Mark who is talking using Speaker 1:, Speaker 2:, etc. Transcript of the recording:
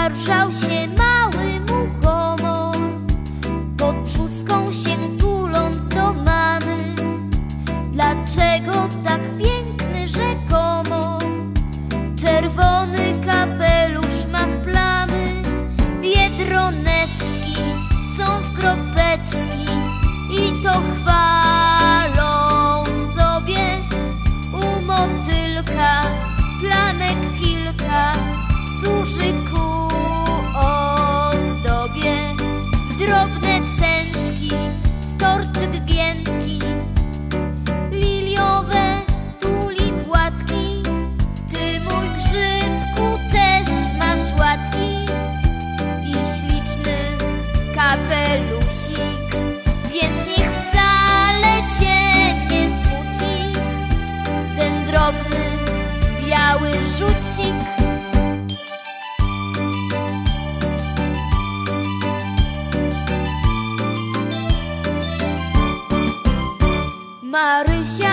Speaker 1: Poruszał się kapelusik, więc niech wcale cię nie smuci ten drobny biały rzucik. Marysia